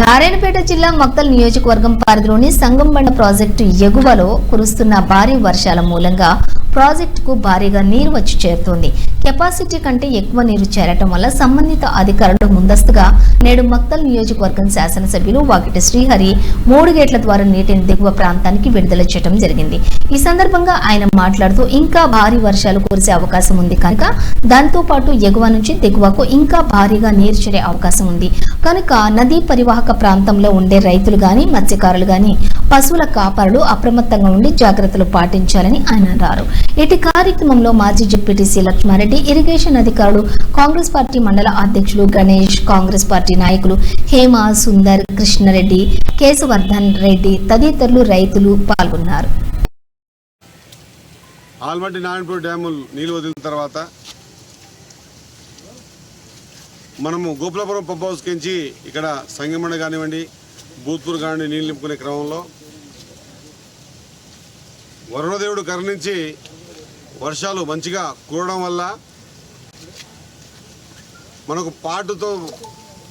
నారాయణపేట జిల్లా మక్తల్ నియోజకవర్గం పరిధిలోని సంగంబండ ప్రాజెక్టు ఎగువలో కురుస్తున్న భారీ వర్షాల మూలంగా ప్రాజెక్టుకు భారీగా నీరు వచ్చి చేరుతోంది. కెపాసిటీ కంటే ఎక్కువ నీరు చేరటం వల్ల సంబంధిత అధికారులు ముందస్తుగా నేడు మక్తల్ నియోజకవర్గం శాసనసభ్యులు వాకిటి శ్రీహరి మూడు గేట్ల ద్వారా నీటిని దిగువ ప్రాంతానికి విడుదల చేయడం జరిగింది. ఈ సందర్భంగా ఆయన మాట్లాడుతూ ఇంకా భారీ వర్షాలు కురిసే అవకాశం ఉంది కనుక దాంతో పాటు ఎగువ నుంచి దిగువకు ఇంకా భారీగా నీరు చేరే అవకాశం ఉంది. కనుక నదీ పరివాహక ప్రాంతంలో ఉండే రైతులు గాని మత్స్యకారులు గాని పశువుల కాపరులు అప్రమత్తంగా ఉండి జాగ్రత్తలు పాటించాలని ఆయన అన్నారు. ఇటు కార్యక్రమంలో మాజీ డిప్యూటీసీ లక్ష్మారెడ్డి ఇరిగేషన్ అధికారులు కాంగ్రెస్ పార్టీ మండల అధ్యక్షులు గణేష్ కాంగ్రెస్ పార్టీ నాయకులు హేమ సుందర్ కృష్ణారెడ్డి కేశవర్ధన్ రెడ్డి తదితరులు రైతులు పాల్గొన్నారు. ఆల్మట్టి నారాయణపూర్ డ్యాములు నీళ్ళు వదిలిన తర్వాత మనము గోపులాపురం పంప్ హౌస్ కించి ఇక్కడ సంగమండ కానివ్వండి భూత్పూర్ కానివ్వండి నీళ్ళు నింపుకునే క్రమంలో వరుణదేవుడు కరుణించి వర్షాలు మంచిగా కూడడం వల్ల మనకు పాటుతో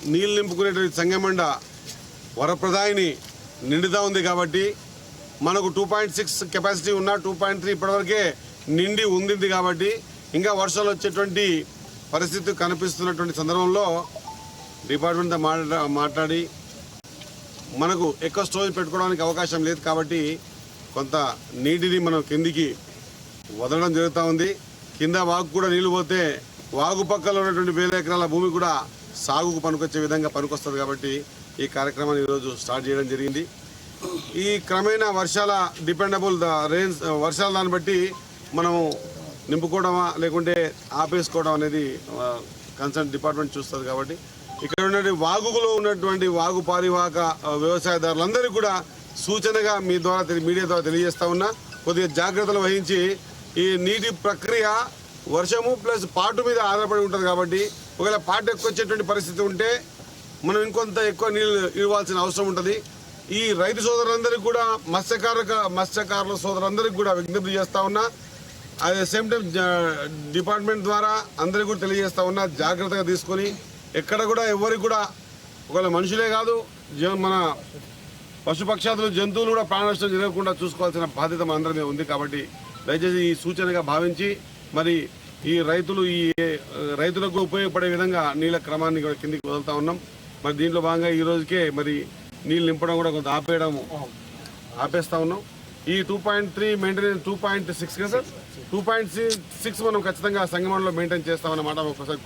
నీళ్ళు నింపుకునేటువంటి సంగమండ వరప్రదాయిని నిండుతా ఉంది కాబట్టి మనకు టూ పాయింట్ సిక్స్ కెపాసిటీ ఉన్న టూ పాయింట్ త్రీ ఇప్పటివరకే నిండి ఉంది కాబట్టి ఇంకా వర్షాలు వచ్చేటువంటి పరిస్థితి కనిపిస్తున్నటువంటి సందర్భంలో డిపార్ట్మెంట్తో మాట్లా మాట్లాడి మనకు ఎక్కువ స్టోరేజ్ పెట్టుకోవడానికి అవకాశం లేదు కాబట్టి కొంత నీటిని మనం కిందికి వదలడం జరుగుతూ ఉంది. కింద వాగు కూడా నీళ్ళు పోతే వాగు పక్కలో ఉన్నటువంటి వేల ఎకరాల భూమి కూడా సాగుకు పనికొచ్చే విధంగా పనికొస్తుంది కాబట్టి ఈ కార్యక్రమాన్ని ఈరోజు స్టార్ట్ చేయడం జరిగింది. ఈ క్రమేణా వర్షాల డిపెండబుల్ ద రెయిన్స్ వర్షాల దాన్ని బట్టి మనము నింపుకోవడమా లేకుంటే ఆపేసుకోవడం అనేది కన్సర్న్ డిపార్ట్మెంట్ చూస్తుంది కాబట్టి. ఇక్కడ ఉన్నటువంటి వాగులో ఉన్నటువంటి వాగు పారివాహక వ్యవసాయదారులందరికీ కూడా సూచనగా మీ ద్వారా మీడియా ద్వారా తెలియజేస్తా ఉన్నా. కొద్దిగా జాగ్రత్తలు వహించి ఈ నీటి ప్రక్రియ వర్షము ప్లస్ పాటు మీద ఆధారపడి ఉంటుంది కాబట్టి ఒకవేళ పాటు ఎక్కువ వచ్చేటువంటి పరిస్థితి ఉంటే మనం ఇంకొంత ఎక్కువ నీళ్ళు ఇవ్వాల్సిన అవసరం ఉంటుంది. ఈ రైతు సోదరులందరికీ కూడా మత్స్యకార మత్స్యకారుల సోదరులందరికీ కూడా విజ్ఞప్తి చేస్తూ ఉన్నా. At the same time department ద్వారా అందరికీ కూడా తెలియజేస్తూ ఉన్నా జాగ్రత్తగా తీసుకొని ఎక్కడ కూడా ఎవరికి కూడా ఒకవేళ మనుషులే కాదు మన పశుపక్షాదులు జంతువులు కూడా ప్రాణ నష్టం జరగకుండా చూసుకోవాల్సిన బాధ్యత మన అందరి మీద ఉంది కాబట్టి దయచేసి ఈ సూచనగా భావించి మరి ఈ రైతులు ఈ రైతులకు ఉపయోగపడే విధంగా నీళ్ళ క్రమాన్ని కూడా కిందికి వదులుతా ఉన్నాం. మరి దీంట్లో భాగంగా ఈ రోజుకే మరి నీళ్ళు నింపడం కూడా కొంత ఆపేయడం ఆపేస్తా ఉన్నాం. ఈ two point three maintenance two point six కదా సార్? టూ పాయింట్ సిక్స్ మనం ఖచ్చితంగా సంగమంలో మెయింటైన్ చేస్తామన్నమాట ఒకసారి